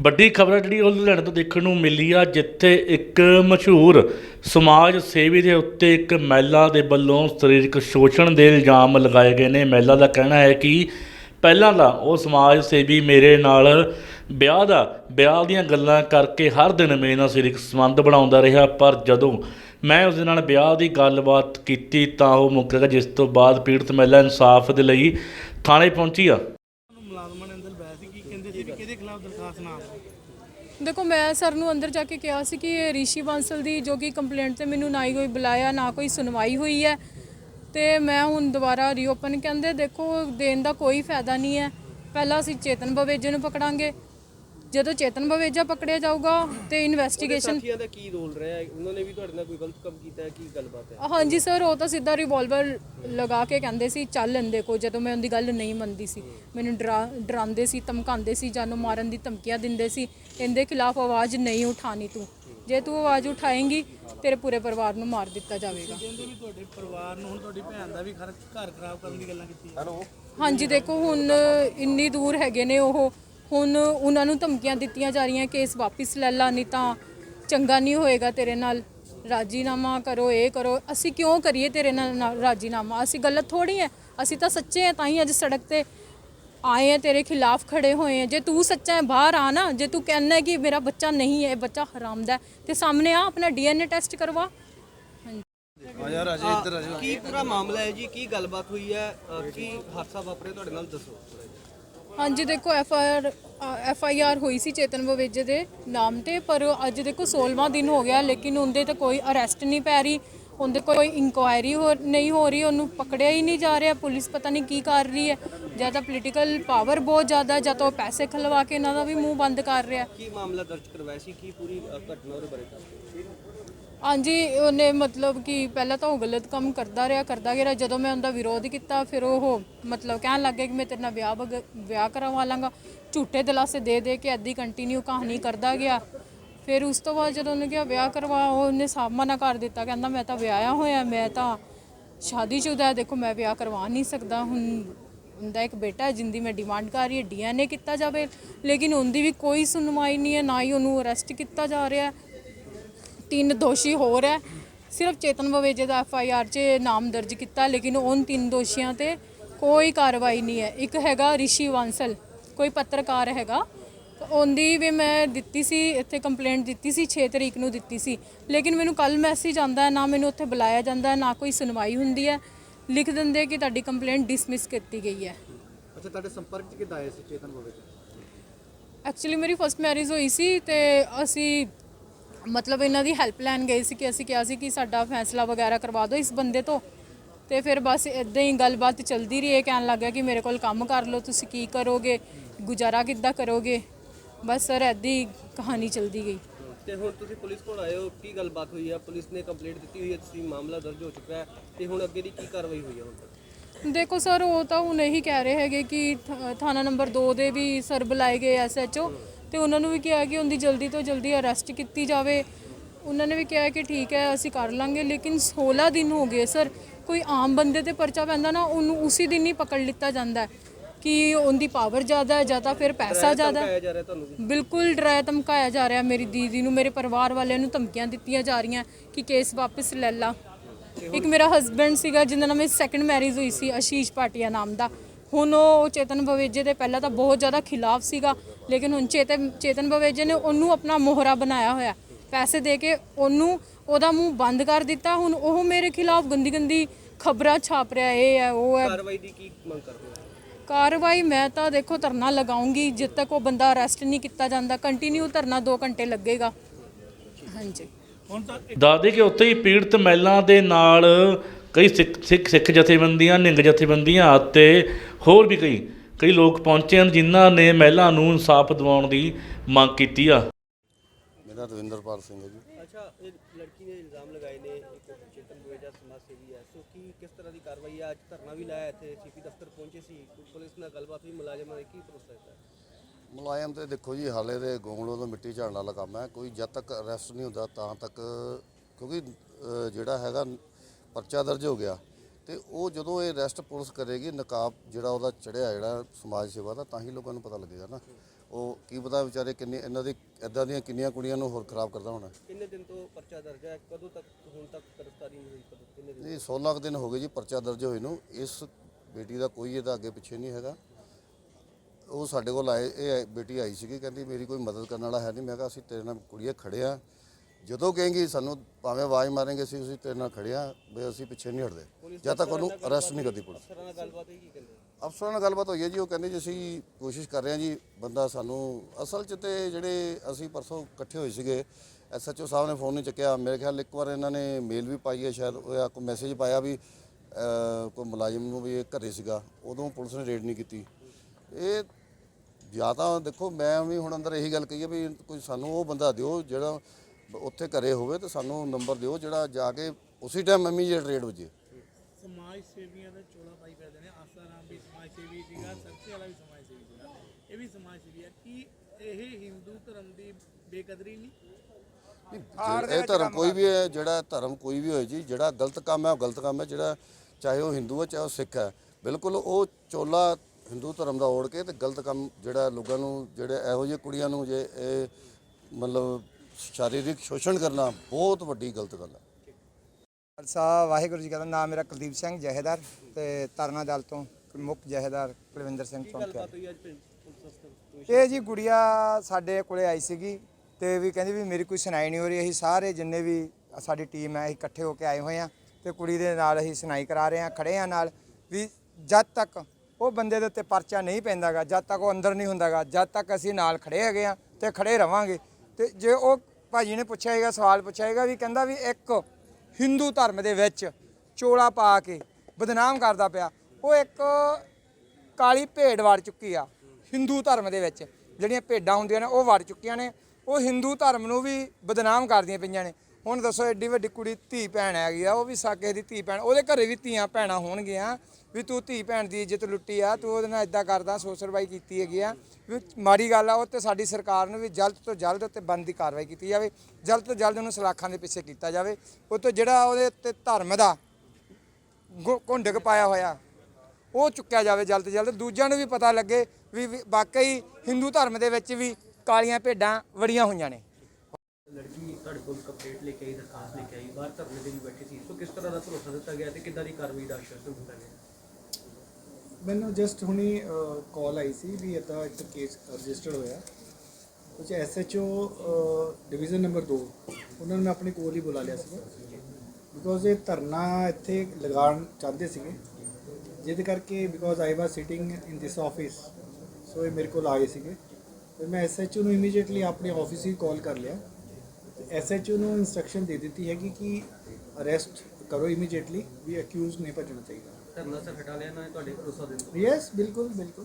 ਵੱਡੀ ਖਬਰ ਜਿਹੜੀ ਉਹ ਲੁਧਿਆਣੇ ਤੋਂ ਦੇਖਣ ਨੂੰ ਮਿਲੀ ਆ, ਜਿੱਥੇ ਇੱਕ ਮਸ਼ਹੂਰ ਸਮਾਜ ਸੇਵੀ ਦੇ ਉੱਤੇ ਇੱਕ ਮਹਿਲਾ ਦੇ ਵੱਲੋਂ ਸਰੀਰਕ ਸ਼ੋਸ਼ਣ ਦੇ ਇਲਜ਼ਾਮ ਲਗਾਏ ਗਏ ਨੇ। ਮਹਿਲਾ ਦਾ ਕਹਿਣਾ ਹੈ ਕਿ ਪਹਿਲਾਂ ਤਾਂ ਉਹ ਸਮਾਜ ਸੇਵੀ ਮੇਰੇ ਨਾਲ ਵਿਆਹ ਦਾ, ਵਿਆਹ ਦੀਆਂ ਗੱਲਾਂ ਕਰਕੇ ਹਰ ਦਿਨ ਮੇਰੇ ਨਾਲ ਸਰੀਰਕ ਸੰਬੰਧ ਬਣਾਉਂਦਾ ਰਿਹਾ, ਪਰ ਜਦੋਂ ਮੈਂ ਉਸ ਦੇ ਨਾਲ ਵਿਆਹ ਦੀ ਗੱਲਬਾਤ ਕੀਤੀ ਤਾਂ ਉਹ ਮੁੱਕਰ ਗਿਆ ਜਿਸ ਤੋਂ ਬਾਅਦ ਪੀੜਤ ਮਹਿਲਾ ਇਨਸਾਫ ਦੇ ਲਈ ਥਾਣੇ ਪਹੁੰਚੀ ਆ ਤੁਹਾਨੂੰ ਮੁਲਾਜ਼ਮਾਂ ਨੇ ਅੰਦਰ ਬੈਠ ਸੀ ਕੀ ਕਹਿੰਦੇ ਸੀ ਵੀ ਕਿਹਦੇ ਖਿਲਾਫ ਦਰਖਾਸਤ ਨਾ ਦੇਖੋ, ਮੈਂ ਸਰ ਨੂੰ ਅੰਦਰ ਜਾ ਕੇ ਕਿਹਾ ਸੀ ਕਿ ਇਹ ਰਿਸ਼ੀ ਬਾਂਸਲ ਦੀ ਜੋ ਕਿ ਕੰਪਲੇਂਟ ਤੇ ਮੈਨੂੰ ਨਾ ਹੀ ਕੋਈ ਬੁਲਾਇਆ, ਨਾ ਕੋਈ ਸੁਣਵਾਈ ਹੋਈ ਹੈ। ਤੇ ਮੈਂ ਹੁਣ ਦੁਬਾਰਾ ਰੀਓਪਨ ਕਹਿੰਦੇ, ਦੇਖੋ, ਦੇਣ ਦਾ ਕੋਈ ਫਾਇਦਾ ਨਹੀਂ ਹੈ। ਪਹਿਲਾਂ ਅਸੀਂ ਚੇਤਨ ਬਵੇਜੇ ਨੂੰ ਪਕੜਾਂਗੇ। ਜਦੋਂ ਚੇਤਨ ਬਵੇਜਾ ਪਕੜਿਆ ਜਾਊਗਾ ਤੇ ਇਨਵੈਸਟੀਗੇਸ਼ਨ ਸਾਥੀਆਂ ਦਾ ਕੀ ਰੋਲ ਰਿਹਾ ਹੈ? ਉਹਨਾਂ ਨੇ ਵੀ ਤੁਹਾਡੇ ਨਾਲ ਕੋਈ ਗਲਤ ਕੰਮ ਕੀਤਾ ਹੈ? ਕੀ ਗੱਲਬਾਤ ਹੈ? ਹਾਂਜੀ ਸਰ ਉਹ ਤਾਂ ਸਿੱਧਾ ਰਿਵਾਲਵਰ ਲਗਾ ਕੇ ਕਹਿੰਦੇ ਸੀ ਚੱਲ ਲੈਂਦੇ ਕੋ ਜਦੋਂ ਮੈਂ ਉਹਦੀ ਗੱਲ ਨਹੀਂ ਮੰਨਦੀ ਸੀ। ਮੈਨੂੰ ਡਰਾ ਡਰਾਉਂਦੇ ਸੀ ਧਮਕਾਉਂਦੇ ਸੀ ਜਾਨੋਂ ਮਾਰਨ ਦੀ ਧਮਕੀਆਂ ਦਿੰਦੇ ਸੀ। ਇਹਦੇ ਖਿਲਾਫ ਆਵਾਜ਼ ਨਹੀਂ ਉਠਾਣੀ ਤੂੰ। ਜੇ ਤੂੰ ਆਵਾਜ਼ ਉਠਾਏਂਗੀ ਤੇਰੇ ਪੂਰੇ ਪਰਿਵਾਰ ਨੂੰ ਮਾਰ ਦਿੱਤਾ ਜਾਵੇਗਾ। ਕਹਿੰਦੇ ਵੀ ਤੁਹਾਡੇ ਪਰਿਵਾਰ ਨੂੰ ਹੁਣ ਤੁਹਾਡੀ ਭੈਣ ਦਾ ਵੀ ਘਰ ਘਰ ਖਰਾਬ ਕਰਨ ਦੀ ਗੱਲਾਂ ਕੀਤੀ ਹੈਲੋ ਹਾਂਜੀ ਦੇਖੋ ਹੁਣ ਇੰਨੀ ਦੂਰ ਹੈਗੇ ਨੇ ਉਹ। ਹੁਣ ਉਹਨਾਂ ਨੂੰ ਧਮਕੀਆਂ ਦਿੱਤੀਆਂ ਜਾ ਰਹੀਆਂ ਕੇਸ ਵਾਪਿਸ ਲੈ ਲਾ ਨਹੀਂ ਤਾਂ ਚੰਗਾ ਨਹੀਂ ਹੋਏਗਾ ਤੇਰੇ ਨਾਲ। ਰਾਜੀਨਾਮਾ ਕਰੋ ਇਹ ਕਰੋ। ਅਸੀਂ ਕਿਉਂ ਕਰੀਏ ਤੇਰੇ ਨਾਲ ਰਾਜੀਨਾਮਾ? ਅਸੀਂ ਗਲਤ ਥੋੜੀ ਹੈ ਅਸੀਂ ਤਾਂ ਸੱਚੇ ਹਾਂ ਤਾਂ ਹੀ ਅੱਜ ਸੜਕ ਤੇ ਆਏ ਆ ਤੇਰੇ ਖਿਲਾਫ ਖੜੇ ਹੋਏ ਆ ਜੇ ਤੂੰ ਸੱਚਾ ਹੈ ਬਾਹਰ ਆ ਨਾ। ਜੇ ਤੂੰ ਕਹਿੰਦਾ ਹੈ ਕਿ ਮੇਰਾ ਬੱਚਾ ਨਹੀਂ ਹੈ ਇਹ ਬੱਚਾ ਹਰਾਮ ਦਾ ਹੈ, ਤੇ ਸਾਹਮਣੇ ਆ ਆਪਣਾ ਡੀਐਨਏ ਟੈਸਟ ਕਰਵਾ। ਕੀ ਪੂਰਾ ਮਾਮਲਾ ਹੈ ਜੀ? ਕੀ ਗੱਲਬਾਤ ਹੋਈ ਹੈ? ਕੀ ਹਾਦਸਾ ਵਾਪਰਿਆ? ਤੁਹਾਡੇ ਨਾਲ ਦੱਸੋ। ਹਾਂਜੀ, ਦੇਖੋ F I R F I R ਹੋਈ ਸੀ ਚੇਤਨ ਬਵੇਜੇ ਦੇ ਨਾਮ ਤੇ, ਪਰ ਅੱਜ ਦੇਖੋ 16ਵਾਂ ਦਿਨ ਹੋ ਗਿਆ, ਲੇਕਿਨ ਉਹਦੇ ਤੇ ਕੋਈ ਅਰੈਸਟ ਨਹੀਂ ਪੈ ਰਹੀ, ਉਹਦੇ ਕੋਈ ਇਨਕੁਆਇਰੀ ਹੋ, ਨਹੀਂ ਹੋ ਰਹੀ, ਉਹਨੂੰ ਪਕੜਿਆ ਹੀ ਨਹੀਂ ਜਾ ਰਿਹਾ, ਪੁਲਿਸ ਪਤਾ ਨਹੀਂ ਕੀ ਕਰ ਰਹੀ ਹੈ। ਜਾਂ ਤਾਂ ਪੋਲੀਟੀਕਲ ਪਾਵਰ ਬਹੁਤ ਜ਼ਿਆਦਾ, ਜਾਂ ਤਾਂ ਉਹ ਪੈਸੇ ਖਲਵਾ ਕੇ ਇਹਨਾਂ ਦਾ ਵੀ ਮੂੰਹ ਬੰਦ ਕਰ ਰਿਹਾ। ਕੀ ਮਾਮਲਾ ਦਰਜ ਕਰਵਾਇਆ ਸੀ? ਕੀ ਪੂਰੀ ਘਟਨਾ ਉਹਦੇ ਬਾਰੇ ਦੱਸੋ। ਹਾਂਜੀ, ਉਹਨੇ ਮਤਲਬ ਕਿ ਪਹਿਲਾਂ ਤਾਂ ਉਹ ਗਲਤ ਕੰਮ ਕਰਦਾ ਰਿਹਾ, ਕਰਦਾ ਗਿਆ ਜਦੋਂ ਮੈਂ ਉਹਦਾ ਵਿਰੋਧ ਕੀਤਾ, ਫਿਰ ਉਹ ਮਤਲਬ ਕਹਿਣ ਲੱਗ ਗਿਆ ਕਿ ਮੈਂ ਤੇਰੇ ਨਾਲ ਵਿਆਹ ਵਗ- ਵਿਆਹ ਕਰਵਾ ਲਾਂਗਾ ਝੂਠੇ ਦਿਲਾਸੇ ਦੇ ਦੇ ਕੇ ਐਦੀ ਕੰਟੀਨਿਊ ਕਹਾਣੀ ਕਰਦਾ ਗਿਆ। ਫਿਰ ਉਸ ਤੋਂ ਬਾਅਦ ਜਦੋਂ ਉਹਨੇ ਕਿਹਾ ਵਿਆਹ ਕਰਵਾ ਉਹਨੇ ਸਾਫ਼ ਮਨਾ ਕਰ ਦਿੱਤਾ। ਕਹਿੰਦਾ, ਮੈਂ ਤਾਂ ਵਿਆਹਿਆ ਹੋਇਆ, ਮੈਂ ਤਾਂ ਸ਼ਾਦੀशुदा ਹੈ। ਦੇਖੋ, ਮੈਂ ਵਿਆਹ ਕਰਵਾ ਨਹੀਂ ਸਕਦਾ। ਹੁਣ ਉਹਦਾ ਇੱਕ ਬੇਟਾ ਹੈ, ਜਿੰਦੀ ਮੈਂ ਡਿਮਾਂਡ ਕਰ ਰਹੀ ਹੈ ਡੀਐਨਏ ਕੀਤਾ ਜਾਵੇ। ਲੇਕਿਨ ਉਹਦੀ ਵੀ ਕੋਈ ਸੁਣਵਾਈ ਨਹੀਂ ਹੈ, ਨਾ ਹੀ ਉਹਨੂੰ ਅਰੈਸਟ ਕੀਤਾ ਜਾ ਰਿਹਾ ਹੈ। ਤਿੰਨ ਦੋਸ਼ੀ ਹੋਰ ਹੈ। ਸਿਰਫ ਚੇਤਨ ਬਵੇਜੇ ਦਾ ਐਫ ਆਈ ਆਰ 'ਚ ਨਾਮ ਦਰਜ ਕੀਤਾ ਲੇਕਿਨ ਉਹਨਾਂ ਤਿੰਨ ਦੋਸ਼ੀਆਂ ਤੇ ਕੋਈ ਕਾਰਵਾਈ ਨਹੀਂ ਹੈ। ਇੱਕ ਹੈਗਾ ਰਿਸ਼ੀ ਵਾਂਸਲ ਕੋਈ ਪੱਤਰਕਾਰ ਹੈਗਾ। ਉਹਦੀ ਵੀ ਮੈਂ ਦਿੱਤੀ ਸੀ ਇੱਥੇ ਕੰਪਲੇਂਟ ਦਿੱਤੀ ਸੀ 6 ਤਰੀਕ ਨੂੰ ਦਿੱਤੀ ਸੀ। ਲੇਕਿਨ ਮੈਨੂੰ ਕੱਲ ਮੈਸੇਜ ਆਂਦਾ ਨਾ ਮੈਨੂੰ ਉੱਥੇ ਬੁਲਾਇਆ ਜਾਂਦਾ ਨਾ ਕੋਈ ਸੁਣਵਾਈ ਹੁੰਦੀ ਹੈ। ਲਿਖ ਦਿੰਦੇ ਕਿ ਤੁਹਾਡੀ ਕੰਪਲੇਂਟ ਡਿਸਮਿਸ ਕੀਤੀ ਗਈ ਹੈ। ਅੱਛਾ ਤੁਹਾਡੇ ਸੰਪਰਕ ਚ ਕਿਦਾਂ ਆਏ ਸੀ ਚੇਤਨ ਬੋਵੇ ਐਕਚੁਅਲੀ ਮੇਰੀ ਫਸਟ ਮੈਰਿਜ ਹੋਈ ਸੀ ਤੇ ਅਸੀਂ ਮਤਲਬ ਇਹਨਾਂ ਦੀ ਹੈਲਪ ਲੈਣ ਗਏ ਸੀ ਕਿ ਅਸੀਂ ਕਿਹਾ ਸੀ ਕਿ ਸਾਡਾ ਫੈਸਲਾ ਵਗੈਰਾ ਕਰਵਾ ਦਿਓ ਇਸ ਬੰਦੇ ਤੋਂ। ਤੇ ਫਿਰ ਬਸ ਇਦਾਂ ਹੀ ਗੱਲਬਾਤ ਚੱਲਦੀ ਰਹੀ ਇਹ ਕਹਿਣ ਲੱਗਾ ਕਿ ਮੇਰੇ ਕੋਲ ਕੰਮ ਕਰ ਲਓ ਤੁਸੀਂ ਕੀ ਕਰੋਗੇ ਗੁਜ਼ਾਰਾ ਕਿੱਦਾਂ ਕਰੋਗੇ? ਬਸ ਸਰ ਐਦੀ ਹੀ ਕਹਾਣੀ ਚੱਲਦੀ ਗਈ। ਤੇ ਹੁਣ ਤੁਸੀਂ ਪੁਲਿਸ ਕੋਲ ਆਏ ਹੋ ਕੀ ਗੱਲਬਾਤ ਹੋਈ ਹੈ ਪੁਲਿਸ ਨੇ ਕੰਪਲੇਂਟ ਦਿੱਤੀ ਹੋਈ ਹੈ ਤੁਸੀਂ ਮਾਮਲਾ ਦਰਜ ਹੋ ਚੁੱਕਾ ਹੈ ਤੇ ਹੁਣ ਅੱਗੇ ਦੀ ਕੀ ਕਾਰਵਾਈ ਹੋਈ ਹੈ ਹੁਣ ਤੱਕ? ਦੇਖੋ ਸਰ ਉਹ ਤਾਂ ਹੁਣ ਇਹੀ ਕਹਿ ਰਹੇ ਹੈਗੇ ਕਿ ਥਾਣਾ ਨੰਬਰ 2 ਦੇ ਵੀ ਸਰ ਬੁਲਾਏ ਗਏ ਐਸਐਚਓ ਤੇ ਉਹਨਾਂ ਨੂੰ ਵੀ ਕਿਹਾ ਕਿ ਉਹਦੀ ਜਲਦੀ ਤੋਂ ਜਲਦੀ ਅਰੈਸਟ ਕੀਤੀ ਜਾਵੇ। ਉਹਨਾਂ ਨੇ ਵੀ ਕਿਹਾ ਕਿ ਠੀਕ ਹੈ ਅਸੀਂ ਕਰ ਲਾਂਗੇ ਲੇਕਿਨ 16 ਦਿਨ ਹੋ ਗਏ ਸਰ। ਕੋਈ ਆਮ ਬੰਦੇ ਤੇ ਪਰਚਾ ਪੈਂਦਾ ਨਾ ਉਹਨੂੰ ਉਸੇ ਦਿਨ ਹੀ ਪਕੜ ਲਿੱਤਾ ਜਾਂਦਾ ਕਿ ਉਹਦੀ ਪਾਵਰ ਜ਼ਿਆਦਾ ਹੈ ਜਾਂ ਤਾਂ ਫਿਰ ਪੈਸਾ ਜ਼ਿਆਦਾ ਬਿਲਕੁਲ ਡਰਾਇਆ ਧਮਕਾਇਆ ਜਾ ਰਿਹਾ ਮੇਰੀ ਦੀਦੀ ਨੂੰ ਮੇਰੇ ਪਰਿਵਾਰ ਵਾਲਿਆਂ ਨੂੰ ਧਮਕੀਆਂ ਦਿੱਤੀਆਂ ਜਾ ਰਹੀਆਂ ਕਿ ਕੇਸ ਵਾਪਸ ਲੈ ਲਾ। ਇੱਕ ਮੇਰਾ ਹਸਬੰਡ ਸੀਗਾ ਜਿਹਦਾ ਨਾਮ ਮੇਰੀ ਸੈਕੰਡ ਮੈਰਿਜ ਹੋਈ ਸੀ ਆਸ਼ੀਸ਼ ਪਾਟਿਆ ਨਾਮ ਦਾ। ਹੁਣ ਉਹ ਚੇਤਨ ਬਵੇਜੇ ਦੇ ਪਹਿਲਾਂ ਤਾਂ ਬਹੁਤ ਜ਼ਿਆਦਾ ਖਿਲਾਫ ਸੀਗਾ ਲੇਕਿਨ ਹੁਣ ਚੇਤਨ ਚੇਤਨ ਬਵੇਜੇ ਨੇ ਉਹਨੂੰ ਆਪਣਾ ਮੋਹਰਾ ਬਣਾਇਆ ਹੋਇਆ। ਪੈਸੇ ਦੇ ਕੇ ਉਹਨੂੰ ਉਹਦਾ ਮੂੰਹ ਬੰਦ ਕਰ ਦਿੱਤਾ ਹੁਣ ਉਹ ਮੇਰੇ ਖਿਲਾਫ ਗੰਦੀ ਗੰਦੀ ਖਬਰਾਂ ਛਾਪ ਰਿਹਾ ਇਹ ਹੈ ਉਹ ਹੈ। ਕਾਰਵਾਈ ਦੀ ਕੀ ਮੰਗ ਕਰਦੇ ਹੋ? ਕਾਰਵਾਈ ਮੈਂ ਤਾਂ ਦੇਖੋ ਧਰਨਾ ਲਗਾਉਂਗੀ ਜਦ ਤੱਕ ਉਹ ਬੰਦਾ ਅਰੈਸਟ ਨਹੀਂ ਕੀਤਾ ਜਾਂਦਾ ਕੰਟੀਨਿਊ ਧਰਨਾ 2 ਘੰਟੇ ਲੱਗੇਗਾ। ਹਾਂਜੀ। ਹੁਣ ਤਾਂ ਦੱਸਦੇ ਕਿ ਉੱਥੇ ਹੀ ਪੀੜਤ ਮਹਿਲਾ ਦੇ ਨਾਲ ਕਈ ਸਿੱਖ ਸਿੱਖ ਸਿੱਖ ਜਥੇਬੰਦੀਆਂ ਨਿੰਗ ਜਥੇਬੰਦੀਆਂ ਅਤੇ ਹੋਰ ਵੀ ਕਈ ਕਈ ਲੋਕ ਪਹੁੰਚੇ ਹਨ ਜਿਨ੍ਹਾਂ ਨੇ ਮਹਿਲਾ ਨੂੰ ਇਨਸਾਫ ਦਿਵਾਉਣ ਦੀ ਮੰਗ ਕੀਤੀ ਆ। ਮੇਰਾ ਰਵਿੰਦਰਪਾਲ ਸਿੰਘ ਹੈ ਜੀ। ਅੱਛਾ ਇਹ ਲੜਕੀ ਨੇ ਇਲਜ਼ਾਮ ਲਗਾਏ ਨੇ ਇੱਕ ਚੇਤਨ ਬਵੇਜਾ ਸਮਾਜ ਸੇਵੀ ਹੈ। ਸੋ ਕੀ ਕਿਸ ਤਰ੍ਹਾਂ ਦੀ ਕਾਰਵਾਈ ਹੈ? ਅੱਜ ਧਰਨਾ ਵੀ ਲਾਇਆ ਇੱਥੇ ਸੀਪੀ ਦਫ਼ਤਰ ਪਹੁੰਚੇ ਸੀ। ਪੁਲਿਸ ਨਾਲ ਗੱਲਬਾਤ ਵੀ ਮੁਲਾਜ਼ਮਾਂ ਨੇ ਕੀ ਪ੍ਰੋਸੈਸ ਹੈ ਮੁਲਾਇਮ ਤੇ ਦੇਖੋ ਜੀ ਹਾਲੇ ਦੇ ਗੋਂਗਲੋਂ ਤੋਂ ਮਿੱਟੀ ਝਾੜਨ ਵਾਲਾ ਕੰਮ ਹੈ। ਕੋਈ ਜਦ ਤੱਕ ਅਰੈਸਟ ਨਹੀਂ ਹੁੰਦਾ ਤਾਂ ਤੱਕ ਕਿਉਂਕਿ ਜਿਹੜਾ ਹੈਗਾ ਪਰਚਾ ਦਰਜ ਹੋ ਗਿਆ ਤੇ ਉਹ ਜਦੋਂ ਇਹ ਅਰੈਸਟ ਪੁਲਿਸ ਕਰੇਗੀ ਨਕਾਬ ਜਿਹੜਾ ਉਹਦਾ ਚੜਿਆ ਜਿਹੜਾ ਸਮਾਜ ਸੇਵਾ ਦਾ ਤਾਂ ਹੀ ਲੋਕਾਂ ਨੂੰ ਪਤਾ ਲੱਗੇਗਾ ਨਾ। ਉਹ ਕੀ ਪਤਾ ਵਿਚਾਰੇ ਕਿੰਨੇ ਇਹਨਾਂ ਦੀ ਇਦਾਂ ਦੀਆਂ ਕਿੰਨੀਆਂ ਕੁੜੀਆਂ ਨੂੰ ਹੋਰ ਖਰਾਬ ਕਰਦਾ ਹੋਣਾ। ਕਿੰਨੇ ਦਿਨ ਤੋਂ ਪਰਚਾ ਦਰਜ ਹੈ? ਕਦੋਂ ਤੱਕ ਹੁਣ ਤੱਕ ਗ੍ਰਿਫਤਾਰੀ ਨਹੀਂ ਹੋਈ ਕਦੋਂ? ਕਿੰਨੇ ਦਿਨ? ਇਹ 16 ਕੁ ਦਿਨ ਹੋ ਗਏ ਜੀ ਪਰਚਾ ਦਰਜ ਹੋਏ ਨੂੰ। ਇਸ ਬੇਟੀ ਦਾ ਕੋਈ ਇਹਦਾ ਅੱਗੇ ਪਿੱਛੇ ਨਹੀਂ ਹੈਗਾ। ਉਹ ਸਾਡੇ ਕੋਲ ਆਏ ਇਹ ਬੇਟੀ ਆਈ ਸੀਗੀ ਕਹਿੰਦੀ ਮੇਰੀ ਕੋਈ ਮਦਦ ਕਰਨ ਵਾਲਾ ਹੈ ਨਹੀਂ। ਮੈਂ ਕਿਹਾ ਅਸੀਂ ਤੇਰੇ ਨਾਲ ਕੁੜੀਏ ਖੜੇ ਆ ਜਦੋਂ ਕਹੇਂਗੀ ਸਾਨੂੰ ਭਾਵੇਂ ਆਵਾਜ਼ ਮਾਰਾਂਗੇ ਅਸੀਂ ਅਸੀਂ ਤੇਰੇ ਨਾਲ ਖੜੇ ਆ ਵੀ ਅਸੀਂ ਪਿੱਛੇ ਨਹੀਂ ਹਟਦੇ। ਜਦ ਤੱਕ ਉਹਨੂੰ ਅਰੈਸਟ ਨਹੀਂ ਕਰਦੀ ਪੁਲਿਸ। ਅਫਸਰਾਂ ਨਾਲ ਗੱਲਬਾਤ ਹੋਈ ਕੀ ਕਹਿੰਦੇ? ਅਫਸਰਾਂ ਨਾਲ ਗੱਲਬਾਤ ਹੋਈ ਹੈ ਜੀ ਉਹ ਕਹਿੰਦੇ ਜੀ ਅਸੀਂ ਕੋਸ਼ਿਸ਼ ਕਰ ਰਹੇ ਹਾਂ ਜੀ ਬੰਦਾ ਸਾਨੂੰ ਅਸਲ 'ਚ ਤੇ ਜਿਹੜੇ ਅਸੀਂ ਪਰਸੋਂ ਇਕੱਠੇ ਹੋਏ ਸੀਗੇ ਐਸਐਚਓ ਸਾਹਿਬ ਨੇ ਫੋਨ ਨਹੀਂ ਚੱਕਿਆ। ਮੇਰੇ ਖਿਆਲ ਇੱਕ ਵਾਰ ਇਹਨਾਂ ਨੇ ਮੇਲ ਵੀ ਪਾਈ ਹੈ ਸ਼ਾਇਦ ਉਹ ਕੋਈ ਮੈਸੇਜ ਪਾਇਆ ਵੀ ਕੋਈ ਮੁਲਾਜ਼ਮ ਨੂੰ ਵੀ ਇਹ ਘਰੇ ਸੀਗਾ। ਉਦੋਂ ਪੁਲਿਸ ਨੇ ਰੇਡ ਨਹੀਂ ਕੀਤੀ। ਇਹ ਜਾਂ ਤਾਂ ਦੇਖੋ ਮੈਂ ਵੀ ਹੁਣ ਅੰਦਰ ਇਹੀ ਗੱਲ ਕਹੀ ਹੈ ਵੀ ਕੋਈ ਸਾਨੂੰ ਉਹ ਬੰਦਾ ਦਿਓ ਜਿਹੜਾ ਉੱਥੇ ਘਰੇ ਹੋਵੇ ਤੇ ਸਾਨੂੰ ਨੰਬਰ ਦਿਓ ਜਿਹੜਾ ਜਾ ਕੇ ਉਸੇ ਟਾਈਮ ਇਮੀਡੀਏਟ ਰੇਡ ਵਜੇ ਸਮਾਜ ਸੇਵੀਆਂ ਦਾ ਚੋਲਾ ਪਾਈ ਫਿਰਦੇ ਨੇ ਆਸਾ ਰਾਮ ਵੀ ਸਮਾਜ ਸੇਵੀ ਸੀਗਾ ਸਰਸੇ ਵਾਲਾ ਵੀ ਸਮਾਜ ਸੇਵੀ ਸੀਗਾ। ਇਹ ਵੀ ਸਮਾਜ ਸੇਵੀ ਹੈ ਕੀ ਇਹ ਹਿੰਦੂ ਧਰਮ ਦੀ ਬੇਕਦਰੀ ਨਹੀਂ? ਨਹੀਂ, ਇਹ ਧਰਮ ਕੋਈ ਵੀ ਹੈ ਜਿਹੜਾ ਧਰਮ ਕੋਈ ਵੀ ਹੋਏ ਜੀ ਜਿਹੜਾ ਗਲਤ ਕੰਮ ਹੈ ਉਹ ਗਲਤ ਕੰਮ ਹੈ ਜਿਹੜਾ ਚਾਹੇ ਉਹ ਹਿੰਦੂ ਹੈ ਚਾਹੇ ਉਹ ਸਿੱਖ ਹੈ। ਬਿਲਕੁਲ ਉਹ ਚੋਲਾ ਹਿੰਦੂ ਧਰਮ ਦਾ ਓੜ ਕੇ ਤੇ ਗਲਤ ਕੰਮ ਜਿਹੜਾ ਲੋਕਾਂ ਨੂੰ ਜਿਹੜੇ ਇਹੋ ਜਿਹੇ ਕੁੜੀਆਂ ਨੂੰ ਜੇ ਇਹ ਮਤਲਬ ਸ਼ਾਰੀਰਿਕ ਸ਼ੋਸ਼ਣ ਕਰਨਾ ਬਹੁਤ ਵੱਡੀ ਗਲਤ ਗੱਲ ਹੈ ਖਾਲਸਾ ਵਾਹਿਗੁਰੂ ਜੀ ਕਾ। ਨਾਮ ਮੇਰਾ ਕੁਲਦੀਪ ਸਿੰਘ ਜਹੇਦਾਰ ਤੇ ਤਰਨਾ ਦਲ ਤੋਂ ਮੁੱਖ ਜਹੇਦਾਰ ਕੁਲਵਿੰਦਰ ਸਿੰਘ ਚੌਂਕੀਆ ਇਹ ਜੀ ਗੁੜੀਆ ਸਾਡੇ ਕੋਲੇ ਆਈ ਸੀਗੀ ਤੇ ਵੀ ਕਹਿੰਦੀ ਵੀ ਮੇਰੀ ਕੋਈ ਸੁਣਾਈ ਨਹੀਂ ਹੋ ਰਹੀ ਅਸੀਂ ਸਾਰੇ ਜਿੰਨੇ ਵੀ ਸਾਡੀ ਟੀਮ ਹੈ ਅਸੀਂ ਇਕੱਠੇ ਹੋ ਕੇ ਆਏ ਹੋਏ ਆ ਤੇ ਕੁੜੀ ਦੇ ਨਾਲ ਅਸੀਂ ਸੁਣਾਈ ਕਰਾ ਰਹੇ ਆ ਖੜੇ ਆ ਨਾਲ ਵੀ ਜਦ ਤੱਕ ਉਹ ਬੰਦੇ ਦੇ ਉੱਤੇ ਪਰਚਾ ਨਹੀਂ ਪੈਂਦਾਗਾ ਜਦ ਤੱਕ ਉਹ ਅੰਦਰ ਨਹੀਂ ਹੁੰਦਾਗਾ ਜਦ ਤੱਕ ਅਸੀਂ ਨਾਲ ਖੜੇ ਹੈਗੇ ਆ ਤੇ ਖੜੇ ਰਵਾਂਗੇ ਤੇ ਜੇ ਉਹ ਭਾਜੀ ਨੇ ਪੁੱਛਿਆ ਹੈਗਾ ਸਵਾਲ ਪੁੱਛਿਆ ਹੈਗਾ ਵੀ ਕਹਿੰਦਾ ਵੀ ਇੱਕ ਹਿੰਦੂ ਧਰਮ ਦੇ ਵਿੱਚ ਚੋਲਾ ਪਾ ਕੇ ਬਦਨਾਮ ਕਰਦਾ ਪਿਆ, ਉਹ ਇੱਕ ਕਾਲੀ ਭੇਡ ਵੜ ਚੁੱਕੀ ਆ, ਹਿੰਦੂ ਧਰਮ ਦੇ ਵਿੱਚ। ਜਿਹੜੀਆਂ ਭੇਡਾਂ ਹੁੰਦੀਆਂ ਨੇ, ਉਹ ਵੜ ਚੁੱਕੀਆਂ ਨੇ, ਉਹ ਹਿੰਦੂ ਧਰਮ ਨੂੰ ਵੀ ਬਦਨਾਮ ਕਰਦੀਆਂ ਪਈਆਂ ਨੇ। ਹੁਣ ਦੱਸੋ ਐਡੀ ਵੱਡੀ ਕੁੜੀ ਧੀ ਭੈਣ ਹੈਗੀ ਆ, ਉਹ ਵੀ ਸਾਕੇ ਦੀ ਧੀ ਭੈਣ, ਉਹਦੇ ਘਰੇ ਵੀ ਧੀਆਂ ਭੈਣਾਂ ਹੋਣਗੀਆਂ। ਵੀ ਤੂੰ ਧੀ ਭੈਣ ਦੀ ਇੱਜ਼ਤ ਲੁੱਟੀ ਆ, ਤੂੰ ਉਹਦੇ ਨਾਲ ਇਦਾਂ ਕਰਦਾ ਸੋਸਰਬਾਈ ਕੀਤੀ ਹੈਗੀ ਆ। ਵੀ ਮਾੜੀ ਗੱਲ ਆ, ਉਹ ਤੇ ਸਾਡੀ ਸਰਕਾਰ ਨੂੰ ਵੀ ਜਲਦ ਤੋਂ ਜਲਦ ਉੱਤੇ ਬੰਦ ਦੀ ਕਾਰਵਾਈ ਕੀਤੀ ਜਾਵੇ, ਜਲਦ ਤੋਂ ਜਲਦ ਉਹਨੂੰ ਸਲਾਖਾਂ ਦੇ ਪਿੱਛੇ ਕੀਤਾ ਜਾਵੇ। ਉਹ ਤੋਂ ਜਿਹੜਾ ਉਹਦੇ ਉੱਤੇ ਧਰਮ ਦਾ ਘੁੰਡਕ ਪਾਇਆ ਹੋਇਆ, ਉਹ ਚੁੱਕਿਆ ਜਾਵੇ ਜਲਦ ਤੋਂ ਜਲਦ। ਦੂਜਿਆਂ ਨੂੰ ਵੀ ਪਤਾ ਲੱਗੇ ਵੀ ਵੀ ਵਾਕਈ ਹਿੰਦੂ ਧਰਮ ਦੇ ਵਿੱਚ ਵੀ ਕਾਲੀਆਂ ਭੇਡਾਂ ਵੜੀਆਂ ਹੋਈਆਂ ਨੇ। ਲੜਕੀ ਤੁਹਾਡੇ ਕੋਲ ਕੰਪਲੇਂਟ ਲੈ ਕੇ ਆਈ, ਦਰਖਾਸਤ ਲੈ ਕੇ ਆਈ, ਬਾਹਰ ਧਰਨੇ ਦੇ ਵੀ ਬੈਠੀ ਸੀ। ਸੋ ਕਿਸ ਤਰ੍ਹਾਂ ਦਾ ਭਰੋਸਾ ਦਿੱਤਾ ਗਿਆ ਤੇ ਕਿੱਦਾਂ ਦੀ ਕਾਰਵਾਈ ਦਾ ਆਸ਼ਵਾਸਨ ਦਿੱਤਾ ਗਿਆ? ਮੈਨੂੰ ਜਸਟ ਹੁਣੀ ਕਾਲ ਆਈ ਸੀ ਵੀ ਇੱਦਾਂ ਇੱਕ ਕੇਸ ਰਜਿਸਟਰਡ ਹੋਇਆ। ਉਹ 'ਚ ਐਸਐਚਓ ਡਿਵੀਜ਼ਨ ਨੰਬਰ 2 ਉਹਨਾਂ ਨੂੰ ਮੈਂ ਆਪਣੇ ਕੋਲ ਹੀ ਬੁਲਾ ਲਿਆ ਸੀਗਾ। ਬਿਕੋਜ਼ ਇਹ ਧਰਨਾ ਇੱਥੇ ਲਗਾਉਣ ਚਾਹੁੰਦੇ ਸੀਗੇ। ਜਿਹਦੇ ਕਰਕੇ because I was sitting in this office so ਇਹ ਮੇਰੇ ਕੋਲ ਆਏ ਸੀਗੇ। ਫਿਰ ਮੈਂ ਐਸਐਚਓ ਨੂੰ ਇਮੀਡੀਏਟਲੀ ਆਪਣੇ ਆਫਿਸ ਹੀ ਕਾਲ ਕਰ ਲਿਆ। ਐਸਐਚਓ ਨੂੰ ਇਨਸਟਰਕਸ਼ਨ ਦੇ ਦਿੱਤੀ ਹੈਗੀ ਕਿ ਅਰੈਸਟ ਕਰੋ ਇਮੀਡੀਏਟਲੀ ਵੀ ਅਕਿਊਜ਼ ਨਹੀਂ ਭੱਜਣਾ ਚਾਹੀਦਾ। ਧਰਨਾ ਸਰ ਹਟਾ ਲਿਆ ਨਾ ਤੁਹਾਡੇ ਭਰੋਸਾ ਦਿੰਦੇ ਯੈਸ ਬਿਲਕੁਲ ਬਿਲਕੁਲ।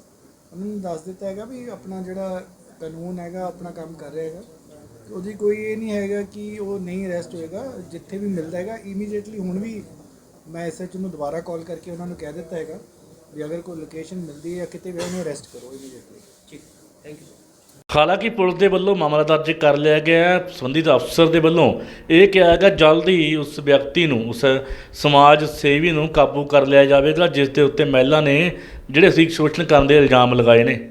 ਉਹਨਾਂ ਨੂੰ ਦੱਸ ਦਿੱਤਾ ਹੈਗਾ ਵੀ ਆਪਣਾ ਜਿਹੜਾ ਕਾਨੂੰਨ ਹੈਗਾ ਆਪਣਾ ਕੰਮ ਕਰ ਰਿਹਾ ਹੈਗਾ। ਉਹਦੀ ਕੋਈ ਇਹ ਨਹੀਂ ਹੈਗਾ ਕਿ ਉਹ ਨਹੀਂ ਅਰੈਸਟ ਹੋਏਗਾ। ਜਿੱਥੇ ਵੀ ਮਿਲਦਾ ਹੈਗਾ ਇਮੀਡੀਏਟਲੀ ਹੁਣ ਵੀ ਮੈਂ ਐਸਐਚ ਨੂੰ ਦੁਬਾਰਾ ਕਾਲ ਕਰਕੇ ਉਹਨਾਂ ਨੂੰ ਕਹਿ ਦਿੱਤਾ ਹੈਗਾ ਵੀ ਅਗਰ ਕੋਈ ਲੋਕੇਸ਼ਨ ਮਿਲਦੀ ਹੈ ਜਾਂ ਕਿਤੇ ਵੀ ਉਹਨੂੰ ਅਰੈਸਟ ਕਰੋ ਇਮੀਡੀਏਟਲੀ ਠੀਕ। ਥੈਂਕ ਯੂ ਹਾਲਾਂਕਿ ਪੁਲਿਸ ਦੇ ਵੱਲੋਂ ਮਾਮਲਾ ਦਰਜ ਕਰ ਲਿਆ ਗਿਆ ਹੈ। ਸੰਬੰਧਿਤ ਅਫਸਰ ਦੇ ਵੱਲੋਂ ਇਹ ਕਿਹਾ ਗਿਆ, ਜਲਦ ਹੀ ਉਸ ਵਿਅਕਤੀ ਨੂੰ, ਉਸ ਸਮਾਜ ਸੇਵੀ ਨੂੰ ਕਾਬੂ ਕਰ ਲਿਆ ਜਾਵੇਗਾ, ਜਿਸ ਦੇ ਉੱਤੇ ਮਹਿਲਾ ਨੇ ਜਿਹੜੇ ਸੀ ਸ਼ੋਸ਼ਣ ਕਰਨ ਦੇ ਇਲਜ਼ਾਮ ਲਗਾਏ ਨੇ।